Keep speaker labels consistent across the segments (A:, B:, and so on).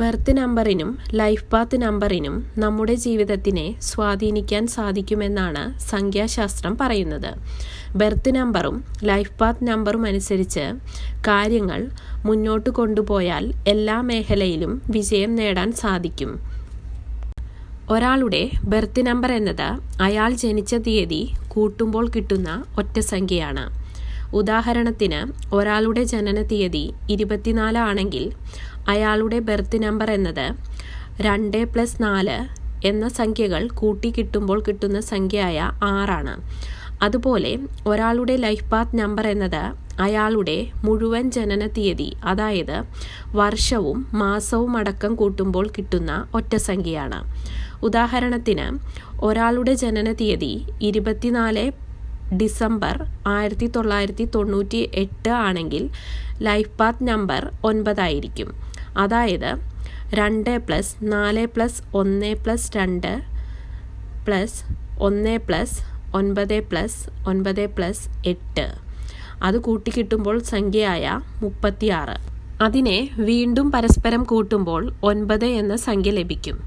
A: Birth നമ്പറിനും life path നമ്പറിനും നമ്മുടെ ജീവിതത്തിനെ സ്വാധീനിക്കാൻ സാധിക്കുമെന്നാണ് സംഖ്യാശാസ്ത്രം പറയുന്നത്. ബർത്ത് നമ്പറും ലൈഫ് പാത്ത് നമ്പറും അനുസരിച്ച് കാര്യങ്ങൾ മുന്നോട്ട് കൊണ്ടുപോയാൽ എല്ലാ മേഖലയിലും വിജയം നേടാൻ സാധിക്കും. ഒരാളുടെ ബർത്ത് നമ്പർ എന്നത് അയാൾ ജനിച്ച തീയതി കൂട്ടുമ്പോൾ കിട്ടുന്ന ഒറ്റ സംഖ്യയാണ്. ഉദാഹരണത്തിന് ഒരാളുടെ ജനന തീയതി ഇരുപത്തിനാല് ആണെങ്കിൽ അയാളുടെ ബർത്ത് നമ്പർ എന്നത് രണ്ട് പ്ലസ് നാല് എന്ന സംഖ്യകൾ കൂട്ടി കിട്ടുമ്പോൾ കിട്ടുന്ന സംഖ്യയായ ആറാണ്. അതുപോലെ ഒരാളുടെ ലൈഫ് പാത്ത് നമ്പർ എന്നത് അയാളുടെ മുഴുവൻ ജനന തീയതി അതായത് വർഷവും മാസവും അടക്കം കൂട്ടുമ്പോൾ കിട്ടുന്ന ഒറ്റ സംഖ്യയാണ്. ഉദാഹരണത്തിന് ഒരാളുടെ ജനന തീയതി ഇരുപത്തിനാല് ഡിസംബർ ആയിരത്തി തൊള്ളായിരത്തി തൊണ്ണൂറ്റി എട്ട് ആണെങ്കിൽ ലൈഫ് പാത്ത് നമ്പർ ഒൻപതായിരിക്കും. അതായത് രണ്ട് പ്ലസ് നാല് പ്ലസ് ഒന്ന് പ്ലസ് രണ്ട് പ്ലസ് ഒന്ന് പ്ലസ് ഒൻപത് പ്ലസ് ഒൻപത് പ്ലസ് എട്ട്. അത് കൂട്ടിക്കിട്ടുമ്പോൾ സംഖ്യയായ മുപ്പത്തിയാറ്. അതിനെ വീണ്ടും പരസ്പരം കൂട്ടുമ്പോൾ ഒൻപത് എന്ന സംഖ്യ ലഭിക്കും.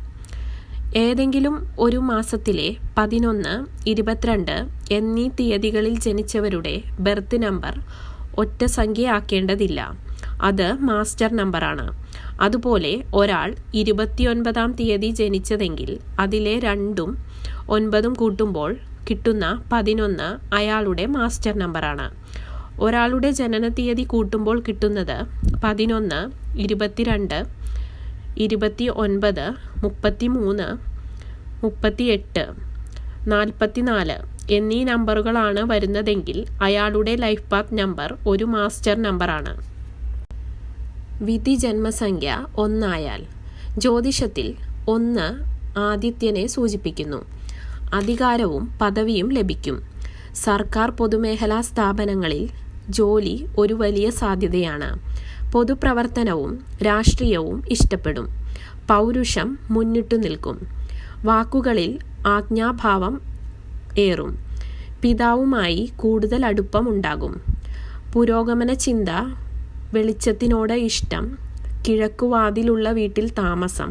A: ഏതെങ്കിലും ഒരു മാസത്തിലെ പതിനൊന്ന് ഇരുപത്തിരണ്ട് എന്നീ തീയതികളിൽ ജനിച്ചവരുടെ ബർത്ത് നമ്പർ ഒറ്റ സംഖ്യയാക്കേണ്ടതില്ല അത് മാസ്റ്റർ നമ്പറാണ് അതുപോലെ ഒരാൾ ഇരുപത്തിയൊൻപതാം തീയതി ജനിച്ചതെങ്കിൽ അതിലെ രണ്ടും ഒൻപതും കൂട്ടുമ്പോൾ കിട്ടുന്ന പതിനൊന്ന് അയാളുടെ മാസ്റ്റർ നമ്പറാണ്. ഒരാളുടെ ജനന തീയതി കൂട്ടുമ്പോൾ കിട്ടുന്നത് പതിനൊന്ന് ഇരുപത്തിരണ്ട് ഇരുപത്തി ഒൻപത് മുപ്പത്തി മൂന്ന് മുപ്പത്തി എട്ട് നാൽപ്പത്തി നാല് എന്നീ നമ്പറുകളാണ് വരുന്നതെങ്കിൽ അയാളുടെ ലൈഫ് പാത്ത് നമ്പർ ഒരു മാസ്റ്റർ നമ്പറാണ്. വിധി ജന്മസംഖ്യ ഒന്നായാൽ ജ്യോതിഷത്തിൽ ഒന്ന് ആദിത്യനെ സൂചിപ്പിക്കുന്നു. അധികാരവും പദവിയും ലഭിക്കും. സർക്കാർ പൊതുമേഖലാ സ്ഥാപനങ്ങളിൽ ജോലി ഒരു വലിയ സാധ്യതയാണ്. പൊതുപ്രവർത്തനവും രാഷ്ട്രീയവും ഇഷ്ടപ്പെടും. പൗരുഷം മുന്നിട്ടു നിൽക്കും. വാക്കുകളിൽ ആജ്ഞാഭാവം ഏറും. പിതാവുമായി കൂടുതൽ അടുപ്പമുണ്ടാകും. പുരോഗമന ചിന്ത വെളിച്ചത്തിനോട് ഇഷ്ടം. കിഴക്കുവാതിലുള്ള വീട്ടിൽ താമസം.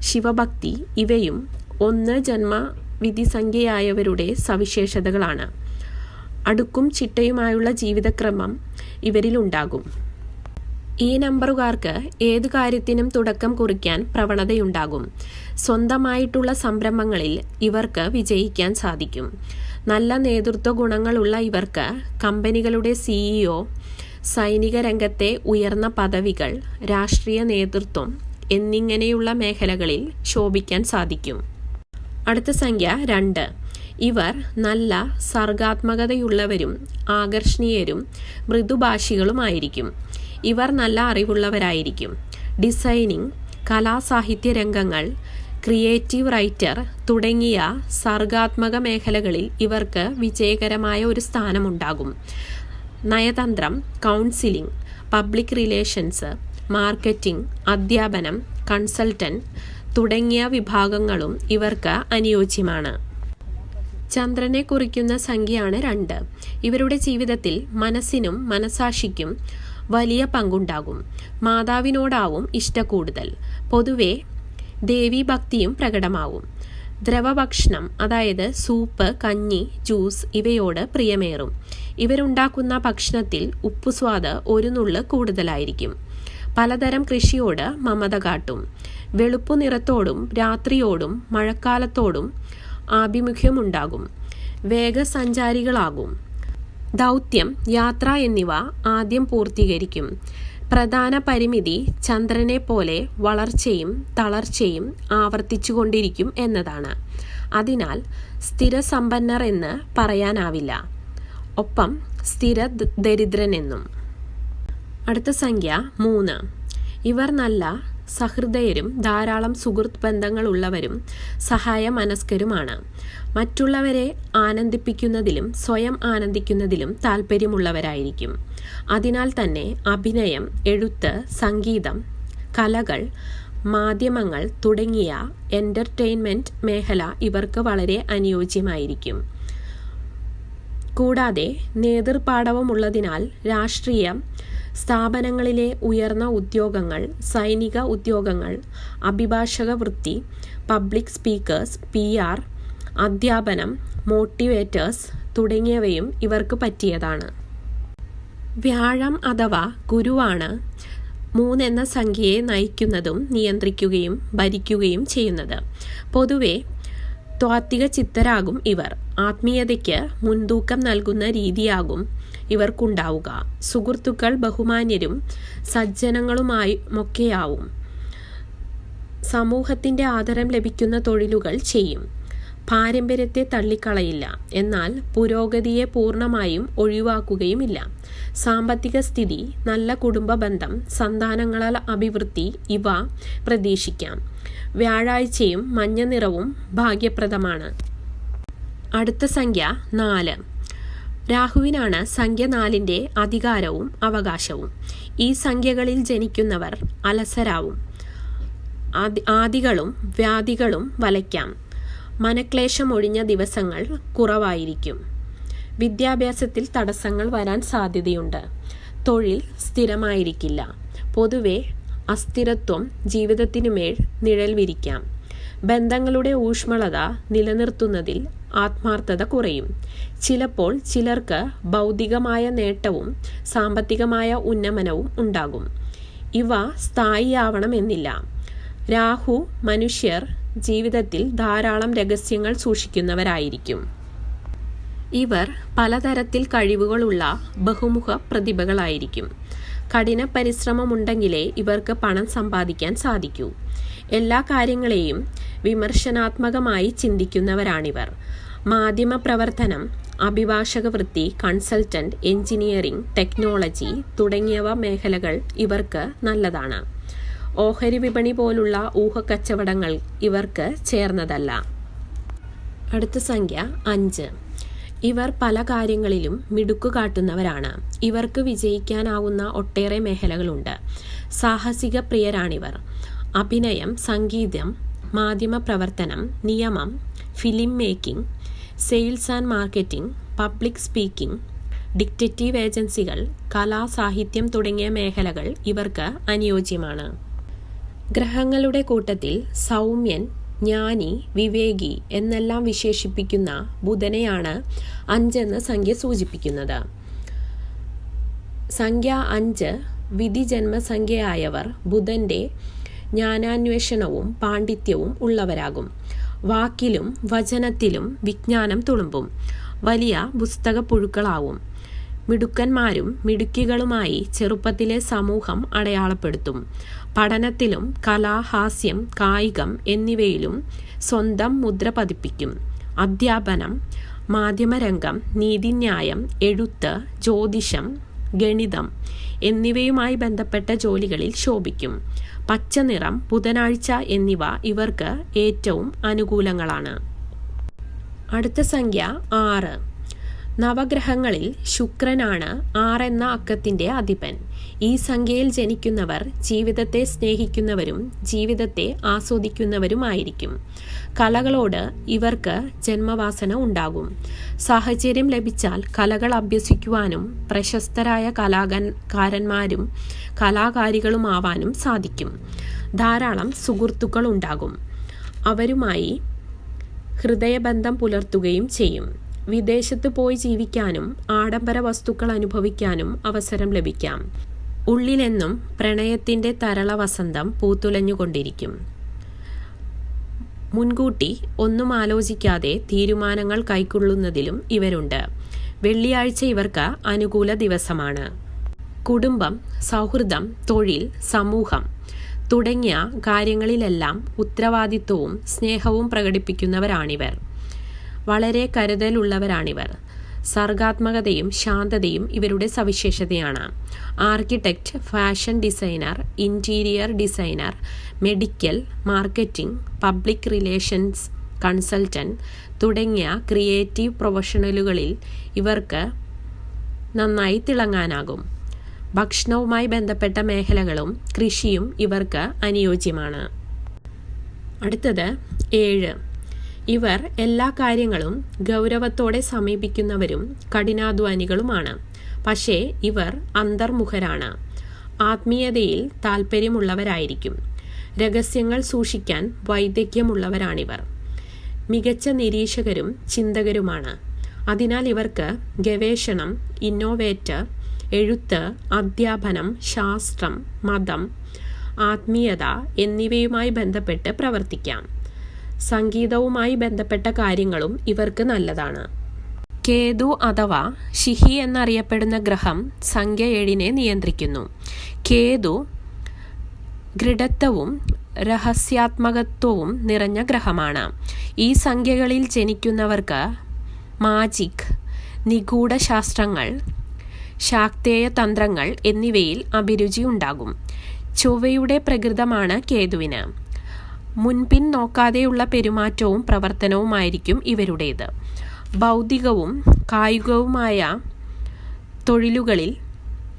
A: ശിവഭക്തി ഇവയും ഒന്ന് ജന്മ വിധിസംഖ്യയായവരുടെ സവിശേഷതകളാണ്. അടുക്കും ചിട്ടയുമായുള്ള ജീവിതക്രമം ഇവരിലുണ്ടാകും. ഈ നമ്പറുകാർക്ക് ഏതു കാര്യത്തിനും തുടക്കം കുറിക്കാൻ പ്രവണതയുണ്ടാകും. സ്വന്തമായിട്ടുള്ള സംരംഭങ്ങളിൽ ഇവർക്ക് വിജയിക്കാൻ സാധിക്കും. നല്ല നേതൃത്വ ഗുണങ്ങളുള്ള ഇവർക്ക് കമ്പനികളുടെ സിഇഒ സൈനിക രംഗത്തെ ഉയർന്ന പദവികൾ രാഷ്ട്രീയ നേതൃത്വം എന്നിങ്ങനെയുള്ള മേഖലകളിൽ ശോഭിക്കാൻ സാധിക്കും. അടുത്ത സംഖ്യ രണ്ട്. ഇവർ നല്ല സർഗാത്മകതയുള്ളവരും ആകർഷണീയരും മൃദുഭാഷികളുമായിരിക്കും. ഇവർ നല്ല അറിവുള്ളവരായിരിക്കും. ഡിസൈനിങ് കലാസാഹിത്യ രംഗങ്ങൾ ക്രിയേറ്റീവ് റൈറ്റർ തുടങ്ങിയ സർഗാത്മക മേഖലകളിൽ ഇവർക്ക് വിജയകരമായ ഒരു സ്ഥാനമുണ്ടാകും. നയതന്ത്രം കൗൺസിലിംഗ് പബ്ലിക് റിലേഷൻസ് മാർക്കറ്റിംഗ് അധ്യാപനം കൺസൾട്ടന്റ് തുടങ്ങിയ വിഭാഗങ്ങളും ഇവർക്ക് അനുയോജ്യമാണ്. ചന്ദ്രനെ കുറിക്കുന്ന സംഖ്യയാണ് രണ്ട്. ഇവരുടെ ജീവിതത്തിൽ മനസ്സിനും മനസാക്ഷിക്കും വലിയ പങ്കുണ്ടാകും. മാതാവിനോടാവും ഇഷ്ടക്കൂടുതൽ പൊതുവെ ദേവീഭക്തിയും പ്രകടമാവും. ദ്രവഭക്ഷണം അതായത് സൂപ്പ് കഞ്ഞി ജ്യൂസ് ഇവയോട് പ്രിയമേറും. ഇവരുണ്ടാക്കുന്ന ഭക്ഷണത്തിൽ ഉപ്പുസ്വാദ് ഒരു നുള്ള് കൂടുതലായിരിക്കും. പലതരം കൃഷിയോട് മമത കാട്ടും. വെളുപ്പു നിറത്തോടും രാത്രിയോടും മഴക്കാലത്തോടും ആഭിമുഖ്യമുണ്ടാകും. വേഗസഞ്ചാരികളാകും. ദൗത്യം യാത്ര എന്നിവ ആദ്യം പൂർത്തീകരിക്കും. പ്രധാന പരിമിതി ചന്ദ്രനെ പോലെ വളർച്ചയും തളർച്ചയും ആവർത്തിച്ചുകൊണ്ടിരിക്കും എന്നതാണ്. അതിനാൽ സ്ഥിരസമ്പന്നർ എന്ന് പറയാനാവില്ല. ഒപ്പം സ്ഥിര ദരിദ്രനെന്നും അടുത്ത സംഖ്യ മൂന്ന്. ഇവർ നല്ല സഹൃദയരും ധാരാളം സുഹൃത്ത് ബന്ധങ്ങളുള്ളവരും സഹായ മനസ്കരുമാണ് മറ്റുള്ളവരെ ആനന്ദിപ്പിക്കുന്നതിലും സ്വയം ആനന്ദിക്കുന്നതിലും താല്പര്യമുള്ളവരായിരിക്കും അതിനാൽ തന്നെ അഭിനയം എഴുത്ത് സംഗീതം കലകൾ മാധ്യമങ്ങൾ തുടങ്ങിയ എന്റർടൈൻമെന്റ് മേഖല ഇവർക്ക് വളരെ അനുയോജ്യമായിരിക്കും. കൂടാതെ നേതൃപാടവമുള്ളതിനാൽ രാഷ്ട്രീയ സ്ഥാപനങ്ങളിലെ ഉയർന്ന ഉദ്യോഗങ്ങൾ സൈനിക ഉദ്യോഗങ്ങൾ അഭിഭാഷക വൃത്തി പബ്ലിക് സ്പീക്കേഴ്സ് പി ആർ അധ്യാപനം മോട്ടിവേറ്റേഴ്സ് തുടങ്ങിയവയും ഇവർക്ക് പറ്റിയതാണ്. വ്യാഴം അഥവാ ഗുരുവാണ് മൂന്നെന്ന സംഖ്യയെ നയിക്കുന്നതും നിയന്ത്രിക്കുകയും ഭരിക്കുകയും ചെയ്യുന്നത്. പൊതുവെ ത്വാത്വിക ചിത്തരാകും ഇവർ. ആത്മീയതയ്ക്ക് മുൻതൂക്കം നൽകുന്ന രീതിയാകും ഇവർക്കുണ്ടാവുക. സുഹൃത്തുക്കൾ ബഹുമാന്യരും സജ്ജനങ്ങളുമായുമൊക്കെയാവും സമൂഹത്തിന്റെ ആദരം ലഭിക്കുന്ന തൊഴിലുകൾ ചെയ്യും. പാരമ്പര്യത്തെ തള്ളിക്കളയില്ല. എന്നാൽ പുരോഗതിയെ പൂർണമായും ഒഴിവാക്കുകയുമില്ല. സാമ്പത്തിക സ്ഥിതി നല്ല കുടുംബ ബന്ധം സന്താനങ്ങളാൽ അഭിവൃദ്ധി ഇവ പ്രതീക്ഷിക്കാം. വ്യാഴാഴ്ചയും മഞ്ഞ നിറവും ഭാഗ്യപ്രദമാണ്. അടുത്ത സംഖ്യ നാല്. രാഹുവിനാണ് സംഖ്യ നാലിന്റെ അധികാരവും അവകാശവും. ഈ സംഖ്യകളിൽ ജനിക്കുന്നവർ അലസരാവും. ആദികളും വ്യാധികളും വലയ്ക്കാം. മനക്ലേശം ഒഴിഞ്ഞ ദിവസങ്ങൾ കുറവായിരിക്കും. വിദ്യാഭ്യാസത്തിൽ തടസ്സങ്ങൾ വരാൻ സാധ്യതയുണ്ട്. തൊഴിൽ സ്ഥിരമായിരിക്കില്ല. പൊതുവെ അസ്ഥിരത്വം ജീവിതത്തിനുമേൽ നിഴൽ വിരിക്കാം. ബന്ധങ്ങളുടെ ഊഷ്മളത നിലനിർത്തുന്നതിൽ ആത്മാർത്ഥത കുറയും. ചിലപ്പോൾ ചിലർക്ക് ഭൗതികമായ നേട്ടവും സാമ്പത്തികമായ ഉന്നമനവും ഉണ്ടാകും. ഇവ സ്ഥായിയാവണമെന്നില്ല. രാഹു മനുഷ്യർ ജീവിതത്തിൽ ധാരാളം രഹസ്യങ്ങൾ സൂക്ഷിക്കുന്നവരായിരിക്കും. ഇവർ പലതരത്തിൽ കഴിവുകളുള്ള ബഹുമുഖ പ്രതിഭകളായിരിക്കും. കഠിന പരിശ്രമമുണ്ടെങ്കിലേ ഇവർക്ക് പണം സമ്പാദിക്കാൻ സാധിക്കൂ. എല്ലാ കാര്യങ്ങളെയും വിമർശനാത്മകമായി ചിന്തിക്കുന്നവരാണിവർ. മാധ്യമ പ്രവർത്തനം അഭിഭാഷക വൃത്തി കൺസൾട്ടന്റ് എഞ്ചിനീയറിംഗ് ടെക്നോളജി തുടങ്ങിയവ മേഖലകൾ ഇവർക്ക് നല്ലതാണ്. ഓഹരി വിപണി പോലുള്ള ഊഹക്കച്ചവടങ്ങൾ ഇവർക്ക് ചേർന്നതല്ല. അടുത്ത സംഖ്യ അഞ്ച്. ഇവർ പല കാര്യങ്ങളിലും മിടുക്കു കാട്ടുന്നവരാണ്. ഇവർക്ക് വിജയിക്കാനാവുന്ന ഒട്ടേറെ മേഖലകളുണ്ട്. സാഹസിക പ്രിയരാണിവർ. അഭിനയം സംഗീതം മാധ്യമ പ്രവർത്തനം നിയമം film making sales and marketing public speaking detective ഏജൻസികൾ കലാ സാഹിത്യം തുടങ്ങിയ മേഖലകൾ ഇവർക്ക് അനുയോജ്യമാണ്. ഗ്രഹങ്ങളുടെ കൂട്ടത്തിൽ സൗമ്യൻ ജ്ഞാനി വിവേകി എന്നെല്ലാം വിശേഷിപ്പിക്കുന്ന ബുധനെയാണ് അഞ്ചെന്ന സംഖ്യ സൂചിപ്പിക്കുന്നത്. സംഖ്യ അഞ്ച് വിധി ജന്മസംഖ്യയായവർ ബുധന്റെ ജ്ഞാനാന്വേഷണവും പാണ്ഡിത്യവും ഉള്ളവരാകും. വാക്കിലും വചനത്തിലും വിജ്ഞാനം തുളുമ്പും. വലിയ പുസ്തക പുഴുക്കളാവും മിടുക്കന്മാരും മിടുക്കികളുമായി ചെറുപ്പത്തിലെ സമൂഹം അടയാളപ്പെടുത്തും. പഠനത്തിലും കലാഹാസ്യം കായികം എന്നിവയിലും സ്വന്തം മുദ്ര പതിപ്പിക്കും. അധ്യാപനം മാധ്യമരംഗം നീതിന്യായം എഴുത്ത് ജ്യോതിഷം ഗണിതം എന്നിവയുമായി ബന്ധപ്പെട്ട ജോലികളിൽ ശോഭിക്കും. പച്ചനിറം ബുധനാഴ്ച എന്നിവ ഇവർക്ക് ഏറ്റവും അനുകൂലങ്ങളാണ്. അടുത്ത സംഖ്യ ആറ്. നവഗ്രഹങ്ങളിൽ ശുക്രനാണ് ആറെന്ന അക്കത്തിന്റെ അധിപൻ. ഈ സംഖ്യയിൽ ജനിക്കുന്നവർ ജീവിതത്തെ സ്നേഹിക്കുന്നവരും ജീവിതത്തെ ആസ്വദിക്കുന്നവരുമായിരിക്കും. കലകളോട് ഇവർക്ക് ജന്മവാസന ഉണ്ടാകും. സാഹചര്യം ലഭിച്ചാൽ കലകൾ അഭ്യസിക്കുവാനും പ്രശസ്തരായ കലാകാരന്മാരും കലാകാരികളുമാവാനും സാധിക്കും. ധാരാളം സുഹൃത്തുക്കൾ ഉണ്ടാകും അവരുമായി ഹൃദയബന്ധം പുലർത്തുകയും ചെയ്യും. വിദേശത്ത് പോയി ജീവിക്കാനും ആഡംബര വസ്തുക്കൾ അനുഭവിക്കാനും അവസരം ലഭിക്കാം. ഉള്ളിലെന്നും പ്രണയത്തിന്റെ തരള വസന്തം പൂത്തുലഞ്ഞുകൊണ്ടിരിക്കും. മുൻകൂട്ടി ഒന്നും ആലോചിക്കാതെ തീരുമാനങ്ങൾ കൈക്കൊള്ളുന്നതിലും ഇവരുണ്ട്. വെള്ളിയാഴ്ച ഇവർക്ക് അനുകൂല ദിവസമാണ്. കുടുംബം സൗഹൃദം തൊഴിൽ സമൂഹം തുടങ്ങിയ കാര്യങ്ങളിലെല്ലാം ഉത്തരവാദിത്വവും സ്നേഹവും പ്രകടിപ്പിക്കുന്നവരാണിവർ. വളരെ കരുതലുള്ളവരാണിവർ. സർഗാത്മകതയും ശാന്തതയും ഇവരുടെ സവിശേഷതയാണ്. Architect fashion designer interior designer medical marketing public relations consultant തുടങ്ങിയ ക്രിയേറ്റീവ് പ്രൊഫഷണലുകളിൽ ഇവർക്ക് നന്നായി തിളങ്ങാനാകും. ഭക്ഷണവുമായി ബന്ധപ്പെട്ട മേഖലകളും കൃഷിയും ഇവർക്ക് അനുയോജ്യമാണ്. അടുത്തത് ഏഴ്. ഇവർ എല്ലാ കാര്യങ്ങളും ഗൗരവത്തോടെ സമീപിക്കുന്നവരും കഠിനാധ്വാനികളുമാണ്. പക്ഷേ ഇവർ അന്തർമുഖരാണ്. ആത്മീയതയിൽ താൽപ്പര്യമുള്ളവരായിരിക്കും രഹസ്യങ്ങൾ സൂക്ഷിക്കാൻ വൈദഗ്ധ്യമുള്ളവരാണിവർ. മികച്ച നിരീക്ഷകരും ചിന്തകരുമാണ്. അതിനാൽ ഇവർക്ക് ഗവേഷണം ഇന്നോവേറ്റർ എഴുത്ത് അധ്യാപനം ശാസ്ത്രം മതം ആത്മീയത എന്നിവയുമായി ബന്ധപ്പെട്ട് പ്രവർത്തിക്കാം. സംഗീതവുമായി ബന്ധപ്പെട്ട കാര്യങ്ങളും ഇവർക്ക് നല്ലതാണ്. കേതു അഥവാ ഷിഹി എന്നറിയപ്പെടുന്ന ഗ്രഹം സംഖ്യ ഏഴിനെ നിയന്ത്രിക്കുന്നു. കേതു ദൃഢത്വവും രഹസ്യാത്മകത്വവും നിറഞ്ഞ ഗ്രഹമാണ്. ഈ സംഖ്യകളിൽ ജനിക്കുന്നവർക്ക് മാജിക് നിഗൂഢ ശാസ്ത്രങ്ങൾ ശാക്തേയ തന്ത്രങ്ങൾ എന്നിവയിൽ അഭിരുചി ഉണ്ടാകും. ചൊവ്വയുടെ പ്രകൃതമാണ് കേതുവിന്. മുൻപിൻ നോക്കാതെയുള്ള പെരുമാറ്റവും പ്രവർത്തനവുമായിരിക്കും ഇവരുടേത്. ഭൗതികവും കായികവുമായ തൊഴിലുകളിൽ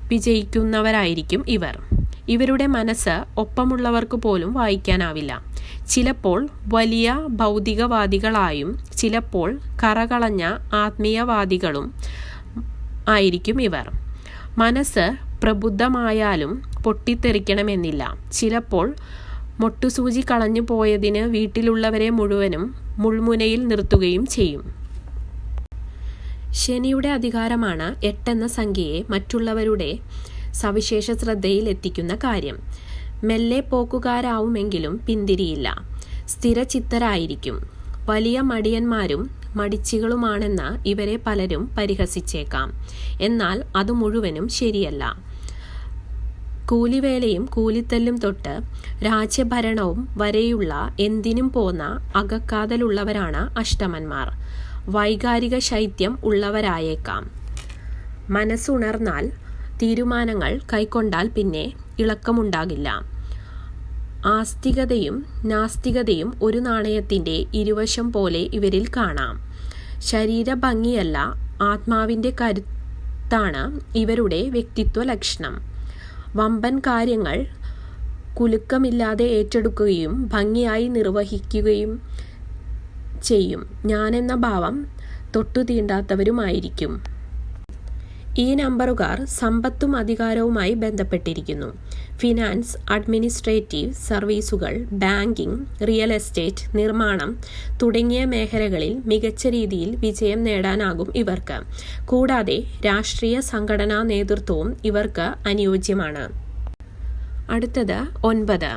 A: വിജയിക്കുന്നവരായിരിക്കും ഇവർ. ഇവരുടെ മനസ്സ് ഒപ്പമുള്ളവർക്ക് പോലും വായിക്കാനാവില്ല. ചിലപ്പോൾ വലിയ ഭൗതികവാദികളായും ചിലപ്പോൾ കറകളഞ്ഞ ആത്മീയവാദികളും ആയിരിക്കും ഇവർ. മനസ്സ് പ്രബുദ്ധമായാലും പൊട്ടിത്തെറിക്കണമെന്നില്ല. ചിലപ്പോൾ മൊട്ടുസൂചി കളഞ്ഞു പോയതിന് വീട്ടിലുള്ളവരെ മുഴുവനും മുൾമുനയിൽ നിർത്തുകയും ചെയ്യും. ശനിയുടെ അധികാരമാണ് എട്ടെന്ന സംഖ്യയെ മറ്റുള്ളവരുടെ സവിശേഷ ശ്രദ്ധയിൽ എത്തിക്കുന്ന കാര്യം. മെല്ലെ പോക്കുകാരാവുമെങ്കിലും പിന്തിരിയില്ല. സ്ഥിരചിത്തരായിരിക്കും. വലിയ മടിയന്മാരും മടിച്ചികളുമാണെന്ന് ഇവരെ പലരും പരിഹസിച്ചേക്കാം. എന്നാൽ അത് മുഴുവനും ശരിയല്ല. കൂലിവേലയും കൂലിത്തല്ലും തൊട്ട് രാജ്യഭരണവും വരെയുള്ള എന്തിനും പോന്ന അകക്കാതലുള്ളവരാണ് അഷ്ടമന്മാർ. വൈകാരിക ശൈത്യം ഉള്ളവരായേക്കാം. മനസ്സുണർന്നാൽ തീരുമാനങ്ങൾ കൈക്കൊണ്ടാൽ പിന്നെ ഇളക്കമുണ്ടാകില്ല. ആസ്തികതയും നാസ്തികതയും ഒരു നാണയത്തിന്റെ ഇരുവശം പോലെ ഇവരിൽ കാണാം. ശരീരഭംഗിയല്ല ആത്മാവിന്റെ കരുത്താണ് ഇവരുടെ വ്യക്തിത്വ ലക്ഷണം. വമ്പൻ കാര്യങ്ങൾ കുലുക്കമില്ലാതെ ഏറ്റെടുക്കുകയും ഭംഗിയായി നിർവഹിക്കുകയും ചെയ്യും. ഞാനെന്ന ഭാവം തൊട്ടു തീണ്ടാത്തവരുമായിരിക്കും ഈ നമ്പറുകാർ സമ്പത്തും അധികാരവുമായി ബന്ധപ്പെട്ടിരിക്കുന്നു. ഫിനാൻസ് അഡ്മിനിസ്ട്രേറ്റീവ് സർവീസുകൾ ബാങ്കിംഗ് റിയൽ എസ്റ്റേറ്റ് നിർമ്മാണം തുടങ്ങിയ മേഖലകളിൽ മികച്ച രീതിയിൽ വിജയം നേടാനാകും ഇവർക്ക്. കൂടാതെ രാഷ്ട്രീയ സംഘടനാ നേതൃത്വവും ഇവർക്ക് അനുയോജ്യമാണ്. അടുത്തത് ഒൻപത്.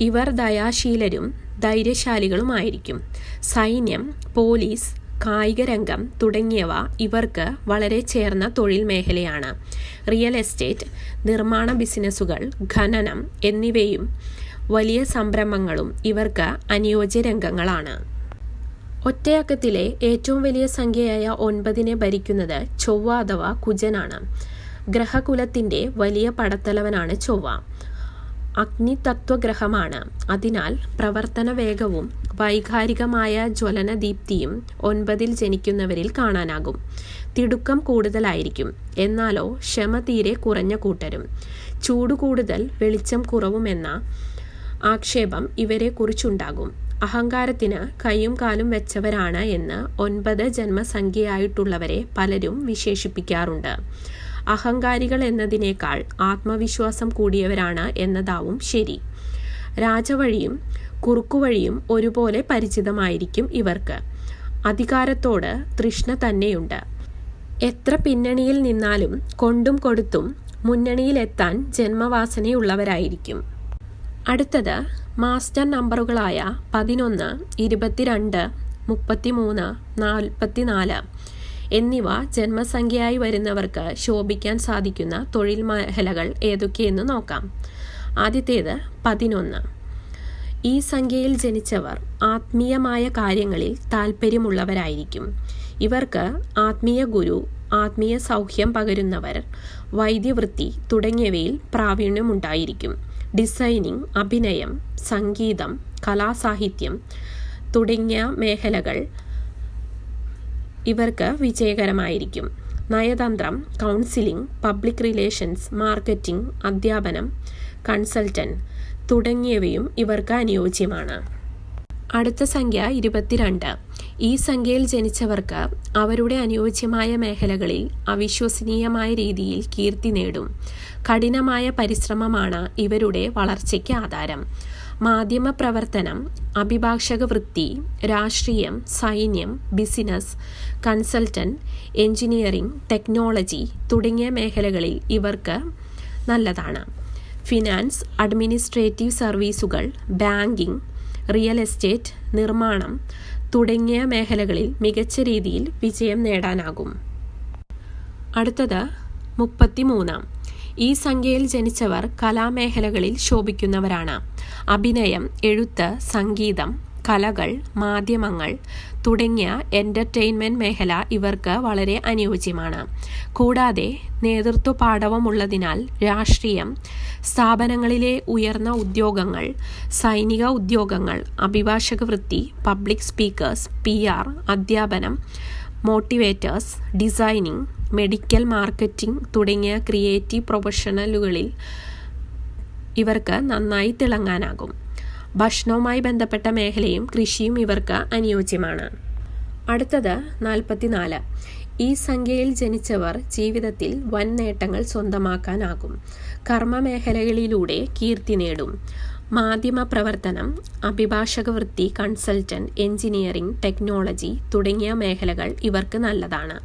A: ഇവർ ദയാശീലരും ധൈര്യശാലികളുമായിരിക്കും. സൈന്യം പോലീസ് കായിക രംഗം തുടങ്ങിയവ ഇവർക്ക് വളരെ ചേർന്ന തൊഴിൽ മേഖലയാണ്. റിയൽ എസ്റ്റേറ്റ് നിർമ്മാണ ബിസിനസ്സുകൾ ഖനനം എന്നിവയും വലിയ സംരംഭങ്ങളും ഇവർക്ക് അനുയോജ്യ രംഗങ്ങളാണ്. ഒറ്റയക്കത്തിലെ ഏറ്റവും വലിയ സംഖ്യയായ ഒൻപതിനെ ഭരിക്കുന്നത് ചൊവ്വ അഥവാ കുജനാണ്. ഗ്രഹകുലത്തിന്റെ വലിയ പടത്തലവനാണ് ചൊവ്വ. അഗ്നിതത്വഗ്രഹമാണ്. അതിനാൽ പ്രവർത്തന വേഗവും വൈകാരികമായ ജ്വലനദീപ്തിയും ഒൻപതിൽ ജനിക്കുന്നവരിൽ കാണാനാകും. തിടുക്കം കൂടുതലായിരിക്കും. എന്നാലോ ക്ഷമ തീരെ കുറഞ്ഞ കൂട്ടരും. ചൂട് കൂടുതൽ വെളിച്ചം കുറവുമെന്ന ആക്ഷേപം ഇവരെ കുറിച്ചുണ്ടാകും. അഹങ്കാരത്തിന് കൈയും കാലും വെച്ചവരാണ് എന്ന് ഒൻപത് ജന്മസംഖ്യയായിട്ടുള്ളവരെ പലരും വിശേഷിപ്പിക്കാറുണ്ട്. അഹങ്കാരികൾ എന്നതിനേക്കാൾ ആത്മവിശ്വാസം കൂടിയവരാണ് എന്നതാവും ശരി. രാജവഴിയും കുറുക്കുവഴിയും ഒരുപോലെ പരിചിതമായിരിക്കും ഇവർക്ക്. അധികാരത്തോട് തൃഷ്ണ തന്നെയുണ്ട്. എത്ര പിന്നണിയിൽ നിന്നാലും കൊണ്ടും കൊടുത്തും മുന്നണിയിലെത്താൻ ജന്മവാസനയുള്ളവരായിരിക്കും. അടുത്തത് മാസ്റ്റർ നമ്പറുകളായ പതിനൊന്ന് ഇരുപത്തിരണ്ട് മുപ്പത്തിമൂന്ന് നാൽപ്പത്തിനാല്. എന്നിവ ജന്മസംഖ്യയായി വരുന്നവർക്ക് ശോഭിക്കാൻ സാധിക്കുന്ന തൊഴിൽ മേഖലകൾ ഏതൊക്കെയെന്ന് നോക്കാം. ആദ്യത്തേത് പതിനൊന്ന്. ഈ സംഖ്യയിൽ ജനിച്ചവർ ആത്മീയമായ കാര്യങ്ങളിൽ താല്പര്യമുള്ളവരായിരിക്കും ഇവർക്ക് ആത്മീയ ഗുരു ആത്മീയ സൗഖ്യം പകരുന്നവർ വൈദ്യവൃത്തി തുടങ്ങിയവയിൽ പ്രാവീണ്യമുണ്ടായിരിക്കും. ഡിസൈനിങ് അഭിനയം സംഗീതം കലാസാഹിത്യം തുടങ്ങിയ മേഖലകൾ ഇവർക്ക് വിജയകരമായിരിക്കും. നയതന്ത്രം കൗൺസിലിംഗ് പബ്ലിക് റിലേഷൻസ് മാർക്കറ്റിംഗ് അധ്യാപനം കൺസൾട്ടന്റ് തുടങ്ങിയവയും ഇവർക്ക് അനുയോജ്യമാണ്. അടുത്ത സംഖ്യ ഇരുപത്തിരണ്ട്. ഈ സംഖ്യയിൽ ജനിച്ചവർക്ക് അവരുടെ അനുയോജ്യമായ മേഖലകളിൽ അവിശ്വസനീയമായ രീതിയിൽ കീർത്തി നേടും. കഠിനമായ പരിശ്രമമാണ് ഇവരുടെ വളർച്ചയ്ക്ക് ആധാരം. മാധ്യമ പ്രവർത്തനം അഭിഭാഷക വൃത്തി രാഷ്ട്രീയം സൈന്യം ബിസിനസ് കൺസൾട്ടന്റ് എഞ്ചിനീയറിംഗ് ടെക്നോളജി തുടങ്ങിയ മേഖലകളിൽ ഇവർക്ക് നല്ലതാണ്. ഫിനാൻസ് അഡ്മിനിസ്ട്രേറ്റീവ് സർവീസുകൾ ബാങ്കിംഗ് റിയൽ എസ്റ്റേറ്റ് നിർമ്മാണം തുടങ്ങിയ മേഖലകളിൽ മികച്ച രീതിയിൽ വിജയം നേടാനാകും. അടുത്തത് മുപ്പത്തിമൂന്നാം. ഈ സംഖ്യയിൽ ജനിച്ചവർ കലാമേഖലകളിൽ ശോഭിക്കുന്നവരാണ്. അഭിനയം എഴുത്ത് സംഗീതം കലകൾ മാധ്യമങ്ങൾ തുടങ്ങിയ എന്റർടൈൻമെന്റ് മേഖല ഇവർക്ക് വളരെ അനുയോജ്യമാണ്. കൂടാതെ നേതൃത്വ പാഠവമുള്ളതിനാൽ രാഷ്ട്രീയം സ്ഥാപനങ്ങളിലെ ഉയർന്ന ഉദ്യോഗങ്ങൾ സൈനിക ഉദ്യോഗങ്ങൾ അഭിഭാഷക വൃത്തി പബ്ലിക് സ്പീക്കേഴ്സ് പി അധ്യാപനം മോട്ടിവേറ്റേഴ്സ് ഡിസൈനിങ് മെഡിക്കൽ മാർക്കറ്റിംഗ് തുടങ്ങിയ ക്രിയേറ്റീവ് പ്രൊഫഷണലുകളിൽ ഇവർക്ക് നന്നായി തിളങ്ങാനാകും. ഭക്ഷണവുമായി ബന്ധപ്പെട്ട മേഖലയും കൃഷിയും ഇവർക്ക് അനുയോജ്യമാണ്. അടുത്തത് നാൽപ്പത്തിനാല്. ഈ സംഖ്യയിൽ ജനിച്ചവർ ജീവിതത്തിൽ വൻ നേട്ടങ്ങൾ സ്വന്തമാക്കാനാകും. കർമ്മമേഖലകളിലൂടെ കീർത്തി നേടും. മാധ്യമ പ്രവർത്തനം അഭിഭാഷക വൃത്തി കൺസൾട്ടന്റ് എഞ്ചിനീയറിംഗ് ടെക്നോളജി തുടങ്ങിയ മേഖലകൾ ഇവർക്ക് നല്ലതാണ്.